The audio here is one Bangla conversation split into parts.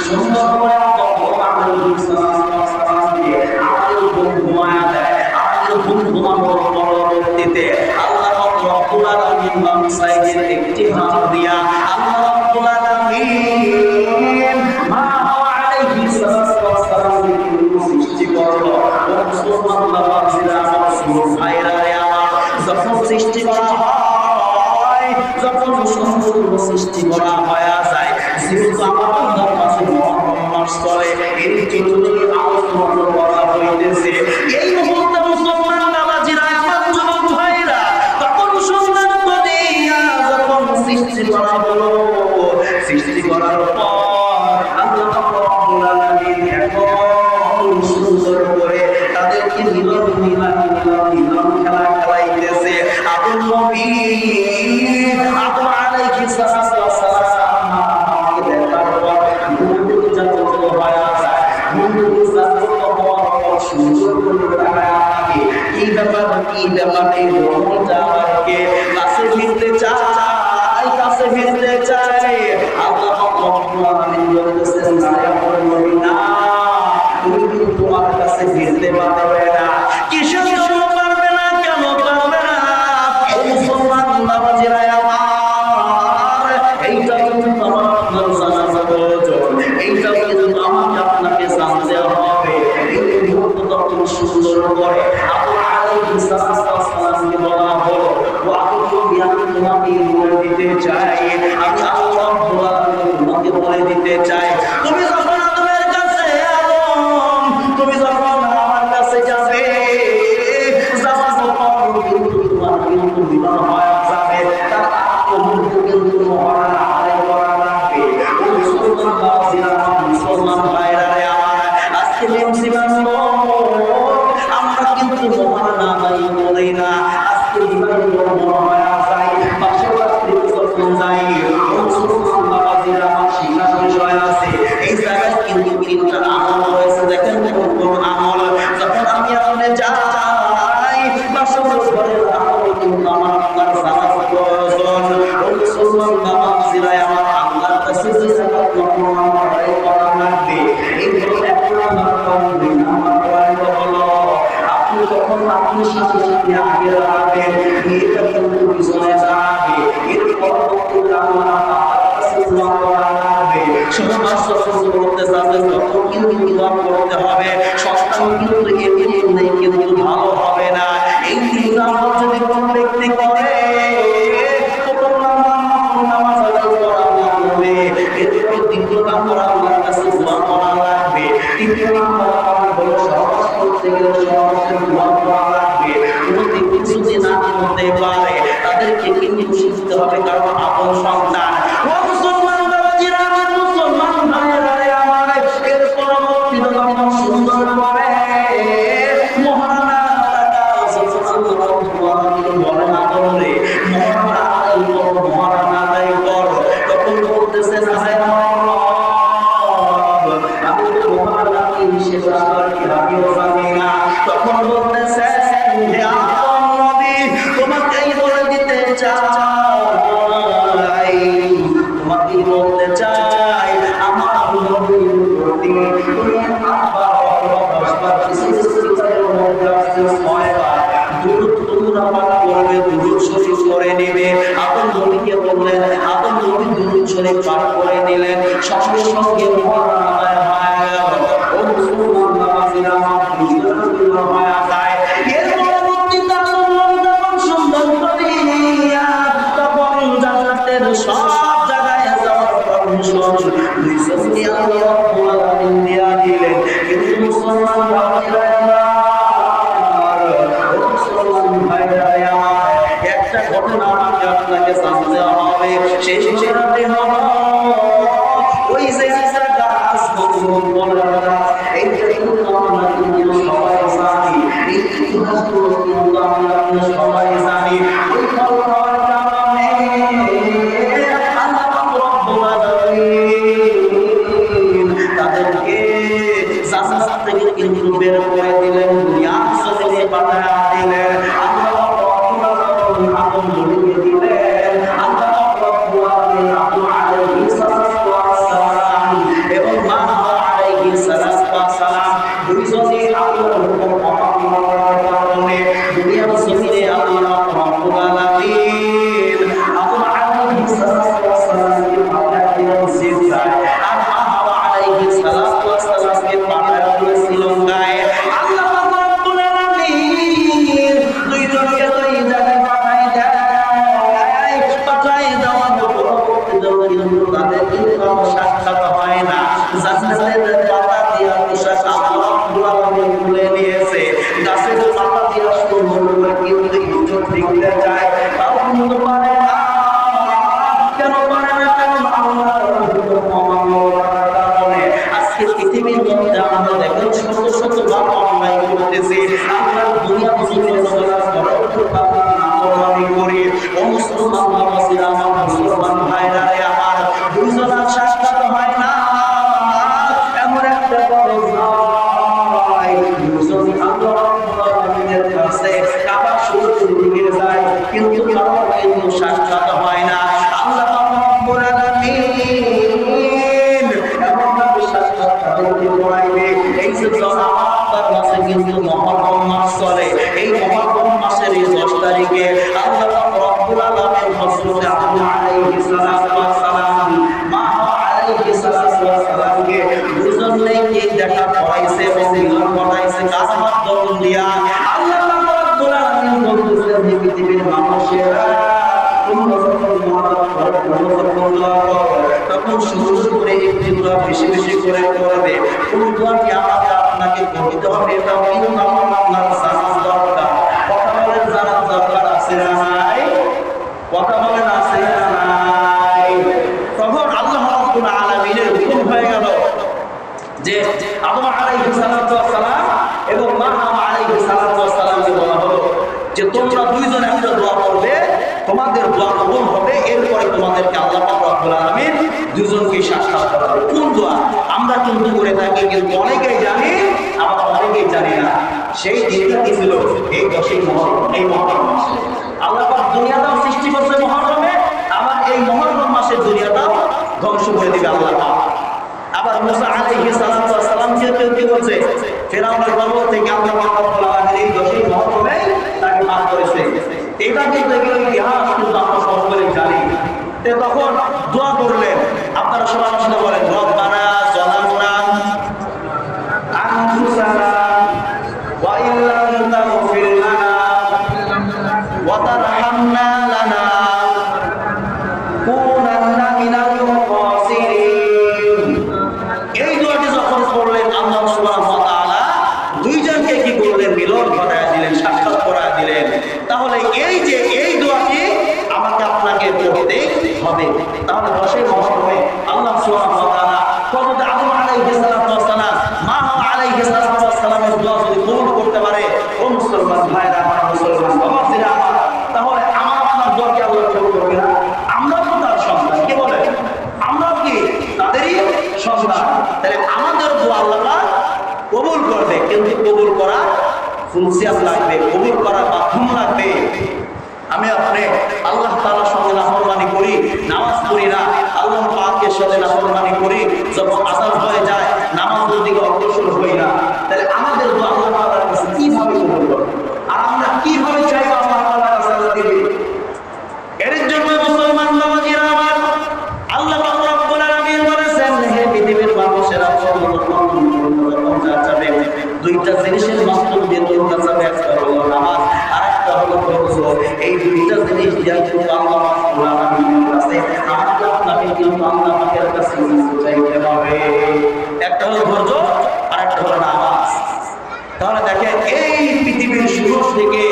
সুন্দর করে আলাইহিস সালাতু ওয়াস সালামকে আদম ঘুম ঘুমায়া দেয় আদম ঘুম ঘুমানোর পরবর্তীতে আল্লাহ রাব্বুল আলামিন বাম সাইডের একটি হাত দিয়া আল্লাহ রাব্বুল আলামিন মা হাওয়া যখন সম্পূর্ণ সৃষ্টি করা হয়ে মহান চলে এই জন্য আলোচনা করা হইতেছে। এই মুহূর্তে মুসলমান আমার যুবক ভাইরা, তখন সন্ধান করিয়া যখন সৃষ্টি করা হলো, সৃষ্টি করার পর আল্লাহ রাব্বুল করে মিলন খেলা খেলাইতেছে। আদম নবী আদম বলতেছেন না সমাজ যখন করতে যাবে তখন কিন্তু দোয়া করতে হবে। সন্তান কিন্তু এমনি নেই, কিন্তু ভালো হবে না। এই তিন যদি কোন ব্যক্তি করে, প্রথম নাম্বার হলো সহজ করতে গেলে সহজে তখন বলতেছে সব জায়গায় যাওয়ার পারমিশন দুই সঙ্গে আল্লাহ রাব্বুল আলামিন দিয়া দিলেন। কিন্তু মুসলমান ভাইরা আমার মুসলমান ভাইরা আমার, একটা ঘটনা আমাকে আপনাকে জানতে হবে। সেই ঘটনাটি তখন বেশি বেশি করে করবে কোন আপনাকে করতে হবে এটাও কিন্তু আমার আপনার জানার দরকার কথা বলেন জানার দরকার আছে না নাই কথা বলেন আছে না নাই তখন আল্লাহ রাব্বুল আলামিনের হুকুম হয়ে গেল যে আদম আলাইহিস সালাতু ওয়াস সালাম এবং মা হাওয়া আলাইহিস সালাতু ওয়াস সালামকে বলা হলো যে তোমরা দুইজন একটা দোয়া করবে তোমাদের দোয়া কবুল হবে। এরপরে তোমাদেরকে আল্লাহ রব্বুল আলামিন দুজনকে সাক্ষাৎ করাবে। কোন দোয়া? আমরা কিন্তু করে থাকি, কিন্তু অনেকেই জানি আবার অনেকেই জানি না। সেই দিনটা কি ছিল? এই দশই মহরম, এই মহরম মাসে। আল্লাহ দুনিয়াটাও সৃষ্টি করছে মহরমে, আবার এই মহরম মাসের দুনিয়াটাও ধ্বংস করে দিবে আল্লাহ আবার মুসা আলাইহিস সালাম কে কেউ কি বলছে, ফেরাউনের গর্ভ থেকে আল্লাহ রব্বুল আলামিন এই দশই মহরমে তাকে মাফ করেছে এটা বলতে গেলে ইতিহাস কিন্তু আমরা সকলে জানি। তখন দোয়া করলেন। আপনারা সবাই সাথে বলেন ফুলসিয়াত লাগবে কবুল করার মাধ্যম লাগবে। আমি আপনি আল্লাহ তালার সঙ্গে নাফরমানি করি, নামাজ পড়ি না। আল্লাহ পাকের সাথে নাফরমানি করি, যখন আজান হয়ে যায় নামাজ দিকে অগ্রসর হই না। তাহলে আমাদের তো আল্লাহ দেখেন এই পৃথিবীর শুরু থেকে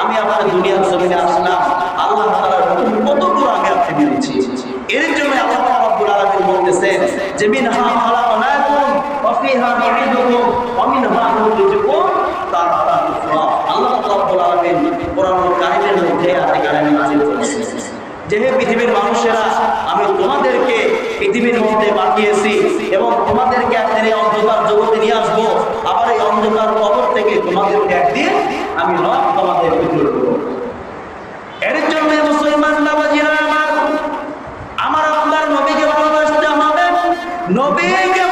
আমি আপনার দুনিয়ার জমিনে আসলাম। আল্লাহ তালার কত দূর আমি আপনি বেরিয়েছি এর জন্য আল্লাহ রাব্বুল বলতেছেন যে আল্লাহ মধ্যে করেছেন। যে পৃথিবীর মানুষেরা আমি রব তোমাদের পুজো এর জন্য মুসলমান আমার আমার আপনার নবীকে ভালোবাসতে হবে। নবীকে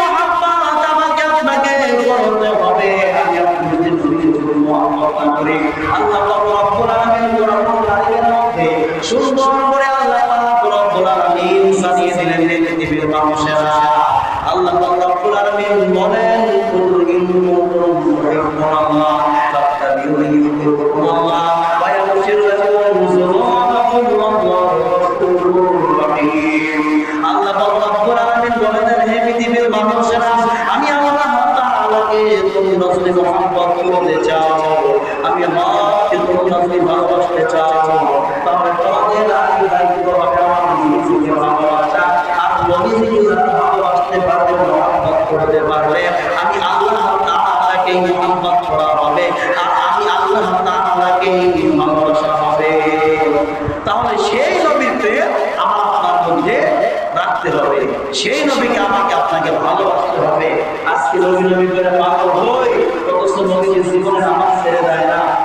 সেই নবীকে আমাকে আপনাকে ভালোবাসতে হবে। আজকে নবী নবী করে পাগল হই, অথচ নবীকে জীবনে আমার ছেড়ে দেয় না।